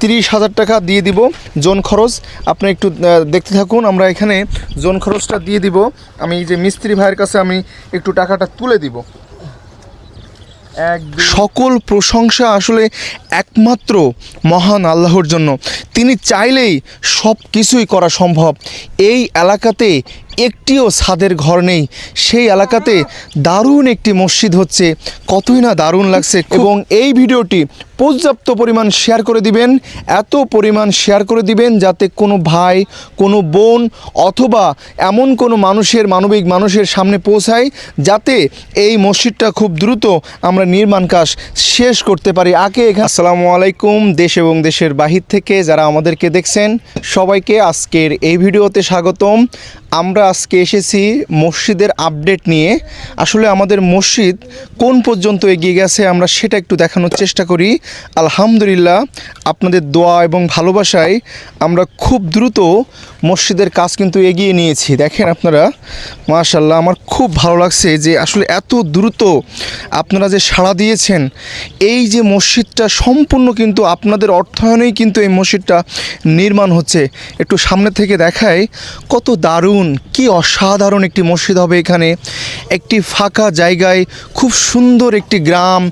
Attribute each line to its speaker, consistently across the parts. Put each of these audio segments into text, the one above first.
Speaker 1: তিরিশ হাজার টাকা দিয়ে দিব জোন খরচ আপনি একটু দেখতে থাকুন আমরা এখানে জোন খরচটা দিয়ে দিব আমি যে মিস্ত্রি ভাইয়ের কাছে আমি একটু টাকাটা তুলে দিব সকল প্রশংসা আসলে একমাত্র মহান আল্লাহর জন্য তিনি চাইলেই সব কিছুই করা সম্ভব এই এলাকাতে একটিও ছাদের ঘর নেই সেই এলাকাতে দারুণ একটি মসজিদ হচ্ছে কতই না দারুণ লাগছে এবং এই ভিডিওটি পর্যাপ্ত পরিমাণ শেয়ার করে দিবেন এত পরিমাণ শেয়ার করে দিবেন যাতে কোনো ভাই কোনো বোন অথবা এমন কোনো মানুষের মানবিক মানুষের সামনে পৌঁছায় যাতে এই মসজিদটা খুব দ্রুত আমরা নির্মাণ কাজ শেষ করতে পারি আগে আসসালামু আলাইকুম দেশ এবং দেশের বাহির থেকে যারা আমাদেরকে দেখছেন সবাইকে আজকের এই ভিডিওতে স্বাগতম আমরা আজকে এসেছি মসজিদের আপডেট নিয়ে আসলে আমাদের মসজিদ কোন পর্যন্ত এগিয়ে গেছে আমরা সেটা একটু দেখানোর চেষ্টা করি আলহামদুলিল্লাহ আপনাদের দোয়া এবং ভালোবাসায় আমরা খুব দ্রুত মসজিদের কাজ কিন্তু এগিয়ে নিয়েছি দেখেন আপনারা মাশাল্লাহ আমার খুব ভালো লাগছে যে আসলে এত দ্রুত আপনারা যে সাড়া দিয়েছেন এই যে মসজিদটা সম্পূর্ণ কিন্তু আপনাদের অর্থায়নেই কিন্তু এই মসজিদটা নির্মাণ হচ্ছে একটু সামনে থেকে দেখায় কত দারুণ কি অসাধারণ একটি মসজিদ হবে এখানে একটি ফাঁকা জায়গায় খুব সুন্দর একটি গ্রাম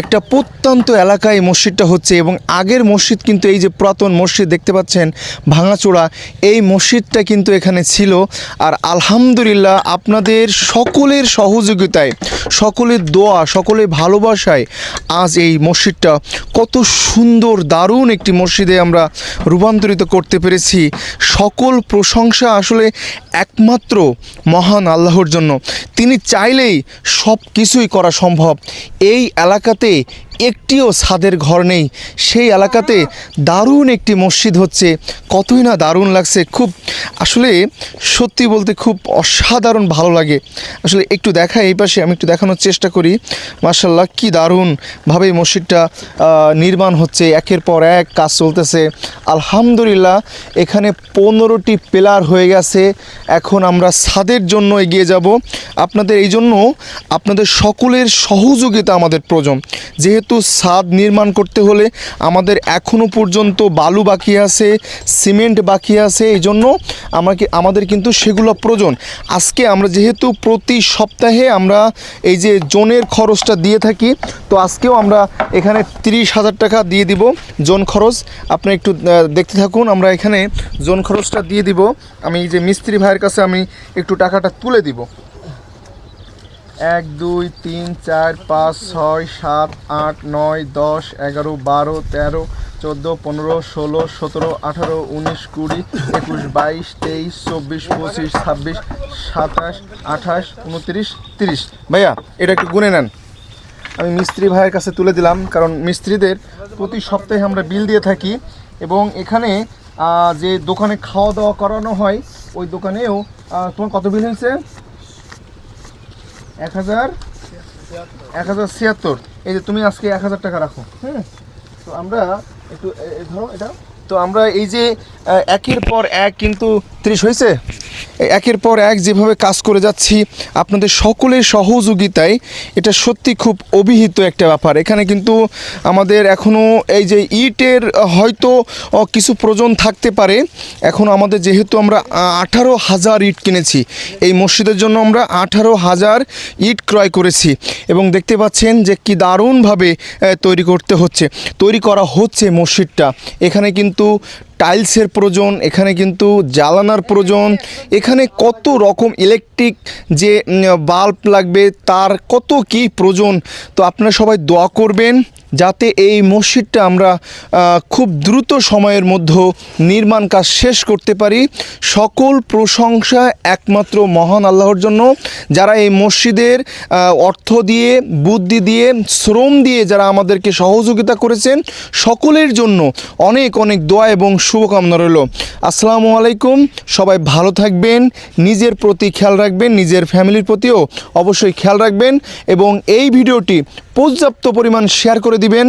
Speaker 1: একটা প্রত্যন্ত এলাকায় মসজিদটা হচ্ছে এবং আগের মসজিদ কিন্তু এই যে পুরাতন মসজিদ দেখতে পাচ্ছেন ভাঙাচোড়া এই মসজিদটা কিন্তু এখানে ছিল আর আলহামদুলিল্লাহ আপনাদের সকলের সহযোগিতায় সকলের দোয়া সকলের ভালোবাসায় আজ এই মসজিদটা কত সুন্দর দারুণ একটি মসজিদে আমরা রূপান্তরিত করতে পেরেছি সকল প্রশংসা আসলে এক একমাত্র মহান আল্লাহর জন্য তিনি চাইলেই সব কিছুই করা সম্ভব এই এলাকাতে একটিও ছাদের ঘর নেই সেই এলাকাতে দারুণ একটি মসজিদ হচ্ছে কতই না দারুণ লাগছে খুব আসলে সত্যি বলতে খুব অসাধারণ ভালো লাগে আসলে একটু দেখা এই পাশে আমি একটু দেখানোর চেষ্টা করি মার্শাল্লাহ কি দারুণভাবে মসজিদটা নির্মাণ হচ্ছে একের পর এক কাজ চলতেছে আলহামদুলিল্লাহ এখানে পনেরোটি পিলার হয়ে গেছে এখন আমরা ছাদের জন্য এগিয়ে যাব আপনাদের এই জন্য আপনাদের সকলের সহযোগিতা আমাদের প্রয়োজন যেহেতু কিন্তু ছাদ নির্মাণ করতে হলে আমাদের এখনও পর্যন্ত বালু বাকি আছে সিমেন্ট বাকি আছে এই জন্য আমাকে আমাদের কিন্তু সেগুলো প্রয়োজন আজকে আমরা যেহেতু প্রতি সপ্তাহে আমরা এই যে জোনের খরচটা দিয়ে থাকি তো আজকেও আমরা এখানে তিরিশ হাজার টাকা দিয়ে দিব জোন খরচ আপনি একটু দেখতে থাকুন আমরা এখানে জোন খরচটা দিয়ে দিব আমি এই যে মিস্ত্রি ভাইয়ের কাছে আমি একটু টাকাটা তুলে দিব এক দুই তিন চার পাঁচ ছয় সাত আট নয় দশ এগারো বারো তেরো চোদ্দো পনেরো ষোলো সতেরো আঠারো উনিশ কুড়ি একুশ বাইশ তেইশ চব্বিশ পঁচিশ ছাব্বিশ সাতাশ আঠাশ উনত্রিশ তিরিশ ভাইয়া এটা একটু গুনে নেন আমি মিস্ত্রি ভাইয়ের কাছে তুলে দিলাম কারণ মিস্ত্রিদের প্রতি সপ্তাহে আমরা বিল দিয়ে থাকি এবং এখানে যে দোকানে খাওয়া দাওয়া করানো হয় ওই দোকানেও তোমার কত বিল হয়েছে এক হাজার এক হাজার ছিয়াত্তর এই যে তুমি আজকে এক হাজার টাকা রাখো হ্যাঁ তো আমরা একটু ধরো এটা তো আমরা এই যে একের পর এক কিন্তু ত্রিশ হয়েছে একের পর এক যেভাবে কাজ করে যাচ্ছি আপনাদের সকলের সহযোগিতায় এটা সত্যি খুব অভিহিত একটা ব্যাপার এখানে কিন্তু আমাদের এখনও এই যে ইটের হয়তো কিছু প্রয়োজন থাকতে পারে এখন আমাদের যেহেতু আমরা আঠারো হাজার ইট কিনেছি এই মসজিদের জন্য আমরা আঠারো হাজার ইট ক্রয় করেছি এবং দেখতে পাচ্ছেন যে কি দারুণভাবে তৈরি করতে হচ্ছে তৈরি করা হচ্ছে মসজিদটা এখানে কিন্তু কিন্তু টাইলসের প্রয়োজন এখানে কিন্তু জ্বালানার প্রয়োজন এখানে কত রকম ইলেকট্রিক যে বাল্ব লাগবে তার কত কি প্রয়োজন তো আপনারা সবাই দোয়া করবেন যাতে এই মসজিদটা আমরা খুব দ্রুত সময়ের মধ্যে নির্মাণ কাজ শেষ করতে পারি সকল প্রশংসা একমাত্র মহান আল্লাহর জন্য যারা এই মসজিদের অর্থ দিয়ে বুদ্ধি দিয়ে শ্রম দিয়ে যারা আমাদেরকে সহযোগিতা করেছেন সকলের জন্য অনেক অনেক দোয়া এবং শুভকামনা রইল আসসালামু আলাইকুম সবাই ভালো থাকবেন নিজের প্রতি খেয়াল রাখবেন নিজের ফ্যামিলির প্রতিও অবশ্যই খেয়াল রাখবেন এবং এই ভিডিওটি পর্যাপ্ত পরিমাণ শেয়ার করে করে দিবেন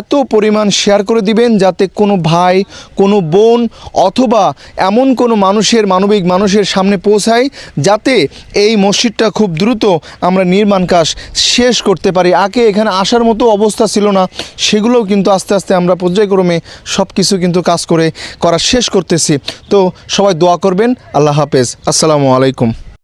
Speaker 1: এত পরিমাণ শেয়ার করে দিবেন যাতে কোনো ভাই কোনো বোন অথবা এমন কোনো মানুষের মানবিক মানুষের সামনে পৌঁছায় যাতে এই মসজিদটা খুব দ্রুত আমরা নির্মাণ কাজ শেষ করতে পারি আগে এখানে আসার মতো অবস্থা ছিল না সেগুলোও কিন্তু আস্তে আস্তে আমরা পর্যায়ক্রমে সব কিছু কিন্তু কাজ করে করা শেষ করতেছি তো সবাই দোয়া করবেন আল্লাহ হাফেজ আসসালামু আলাইকুম